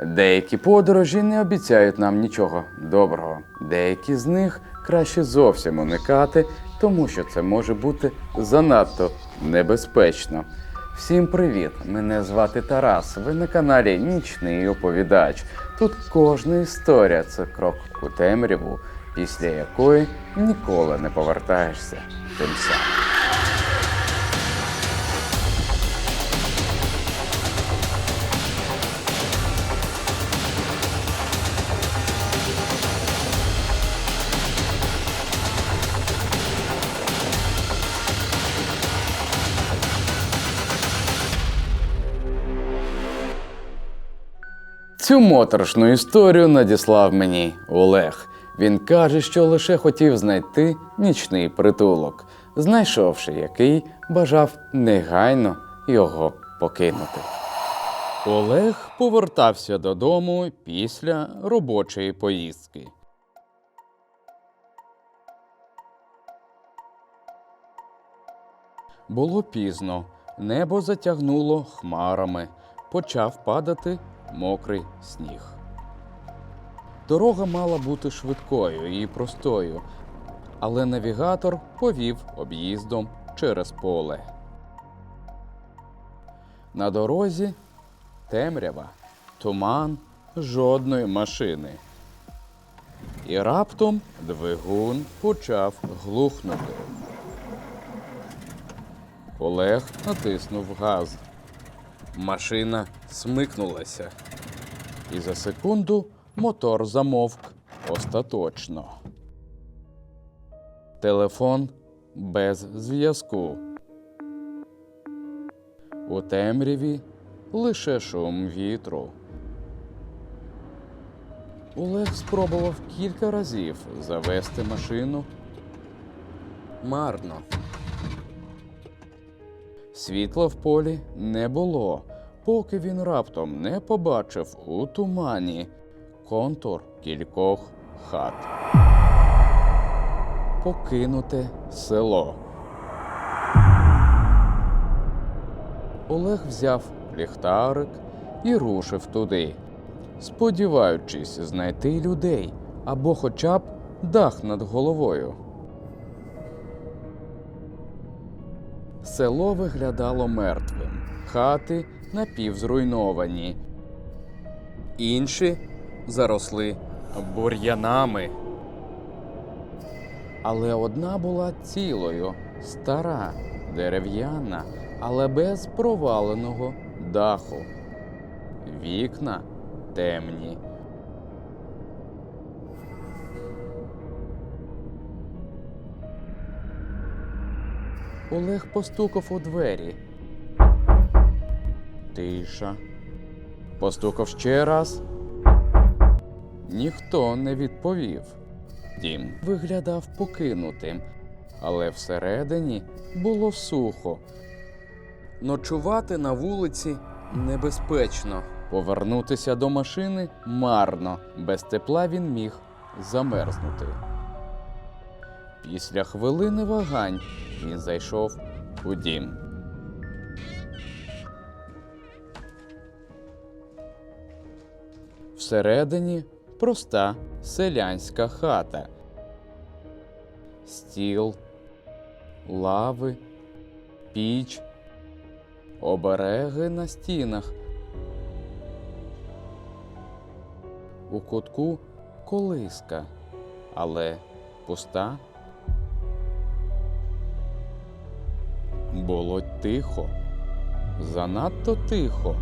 Деякі подорожі не обіцяють нам нічого доброго. Деякі з них краще зовсім уникати, тому що це може бути занадто небезпечно. Всім привіт! Мене звати Тарас. Ви на каналі Нічний оповідач. Тут кожна історія це крок у темряву, після якої ніколи не повертаєшся тим самим. Цю моторошну історію надіслав мені Олег. Він каже, що лише хотів знайти нічний притулок, знайшовши який бажав негайно його покинути. Олег повертався додому після робочої поїздки. Було пізно, небо затягнуло хмарами, почав падати мокрий сніг. Дорога мала бути швидкою і простою, але навігатор повів об'їздом через поле. На дорозі темрява, туман, жодної машини. І раптом двигун почав глухнути. Олег натиснув газ. Машина смикнулася. І за секунду мотор замовк остаточно. Телефон без зв'язку. У темряві лише шум вітру. Олег спробував кілька разів завести машину. Марно. Світла в полі не було, поки він раптом не побачив у тумані контур кількох хат. Покинуте село. Олег взяв ліхтарик і рушив туди, сподіваючись знайти людей або хоча б дах над головою. Село виглядало мертвим, хати напівзруйновані, інші заросли бур'янами. Але одна була цілою, стара, дерев'яна, але без проваленого даху. Вікна темні. Олег постукав у двері. Тиша. Постукав ще раз. Ніхто не відповів. Дім виглядав покинутим, але всередині було сухо. Ночувати на вулиці небезпечно. Повернутися до машини марно. Без тепла він міг замерзнути. Після хвилини вагань він зайшов у дім. Всередині проста селянська хата. Стіл, лави, піч, обереги на стінах. У кутку колиска, але пуста. Було тихо, занадто тихо.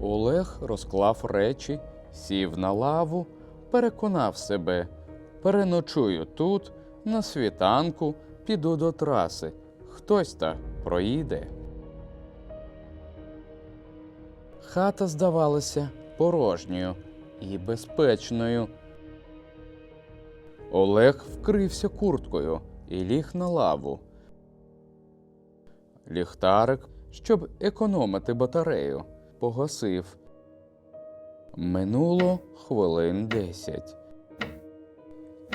Олег розклав речі, сів на лаву, переконав себе. Переночую тут, на світанку, піду до траси. Хтось та проїде. Хата здавалася порожньою і безпечною. Олег вкрився курткою і ліг на лаву. Ліхтарик, щоб економити батарею, погасив. Минуло хвилин десять.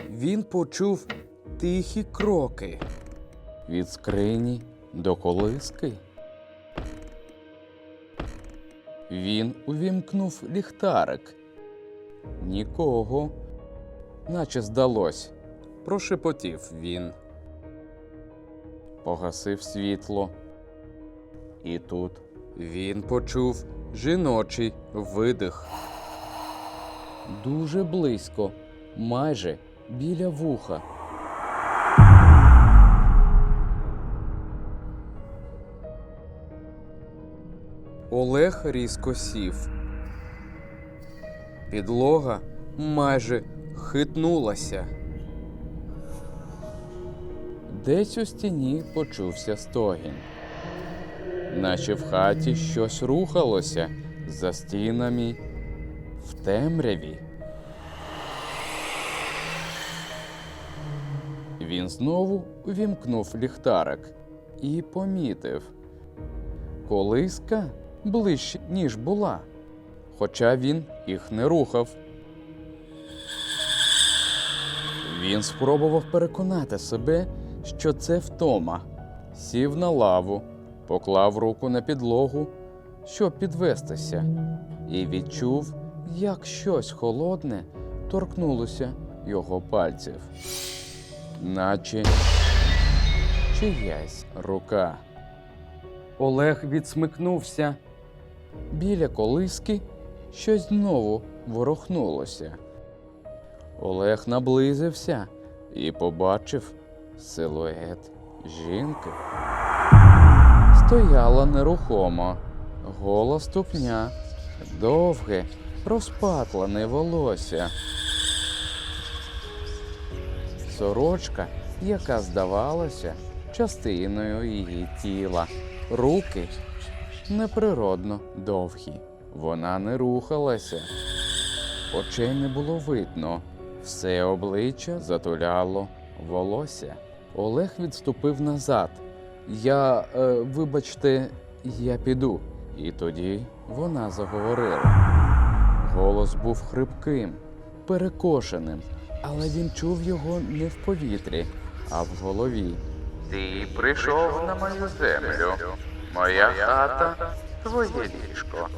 Він почув тихі кроки. від скрині до колиски. Він увімкнув ліхтарик. Нікого, наче здалось, прошепотів він. Погасив світло. І тут він почув жіночий видих. Дуже близько, майже біля вуха. Олег різко сів. Підлога майже хитнулася. Десь у стіні почувся стогін. Наче в хаті щось рухалося за стінами в темряві. Він знову увімкнув ліхтарик і помітив. Колиска ближче, ніж була, хоча він їх не рухав. Він спробував переконати себе, що це втома, сів на лаву, поклав руку на підлогу, щоб підвестися, і відчув, як щось холодне торкнулося його пальців, наче чиясь рука. Олег відсмикнувся. Біля колиски щось знову ворухнулося. Олег наблизився і побачив силует жінки. Стояла нерухомо, гола ступня, довге, розпатлене волосся. Сорочка, яка здавалася частиною її тіла, руки неприродно довгі. Вона не рухалася, очей не було видно, все обличчя затуляло волосся. Олег відступив назад. Я, е, вибачте, я піду. І тоді вона заговорила. Голос був хрипким, перекошеним, але він чув його не в повітрі, а в голові. Ти прийшов на мою землю. Моя хата твоє ліжко.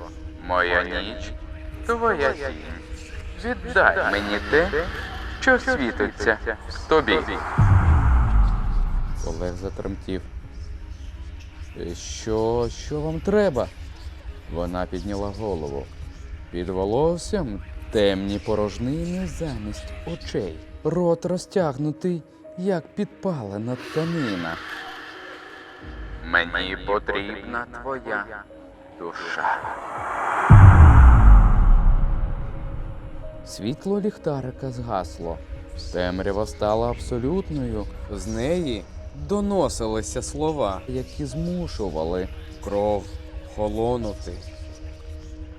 Моя ніч твоя тінь. Віддай мені те, що світиться тобі. Олег затремтів. «Е, Що, що вам треба? Вона підняла голову. Під волоссям темні порожнини замість очей. Рот розтягнутий, як підпалена тканина. Мені потрібна твоя душа. Світло ліхтарика згасло. Темрява стала абсолютною. З неї доносилися слова, які змушували кров холонути.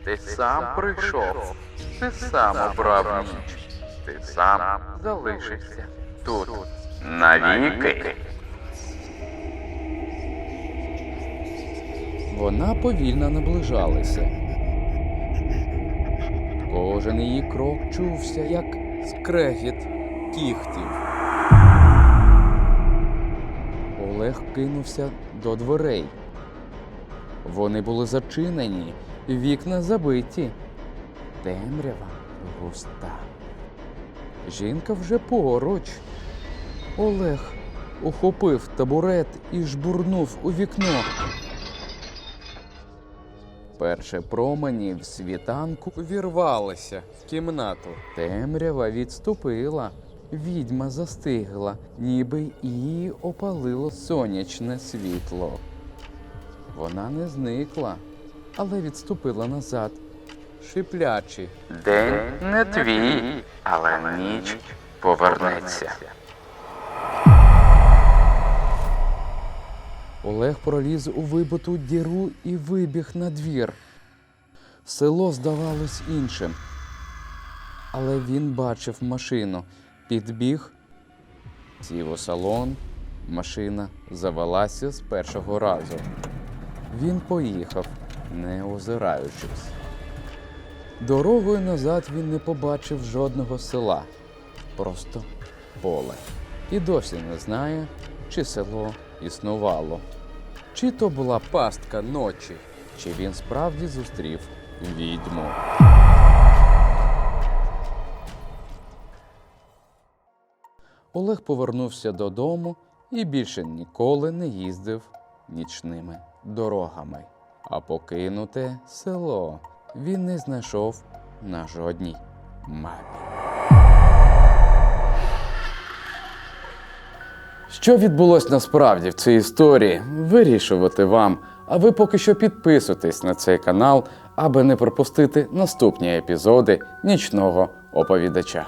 Ти сам прийшов, ти сам обрав ніч, ти сам залишишся тут навіки. Вона повільно наближалася. Кожен її крок чувся, як скрегіт кіхтів. Олег кинувся до дверей. Вони були зачинені, вікна забиті. Темрява густа. Жінка вже поруч. Олег ухопив табурет і жбурнув у вікно. Перше промені в світанку вірвалися в кімнату. Темрява відступила. Відьма застигла, ніби її опалило сонячне світло. Вона не зникла, але відступила назад, шиплячи. День не твій, але ніч повернеться. Олег проліз у вибиту діру і вибіг на двір. Село здавалось іншим. Але він бачив машину, підбіг, сів у салон, машина завелася з першого разу. Він поїхав, не озираючись. Дорогою назад він не побачив жодного села, просто поле. І досі не знає, чи село існувало. Чи то була пастка ночі, чи він справді зустрів відьму. Олег повернувся додому і більше ніколи не їздив нічними дорогами. А покинуте село він не знайшов на жодній мапі. Що відбулось насправді в цій історії, вирішувати вам. А ви поки що підписуйтесь на цей канал, аби не пропустити наступні епізоди нічного оповідача.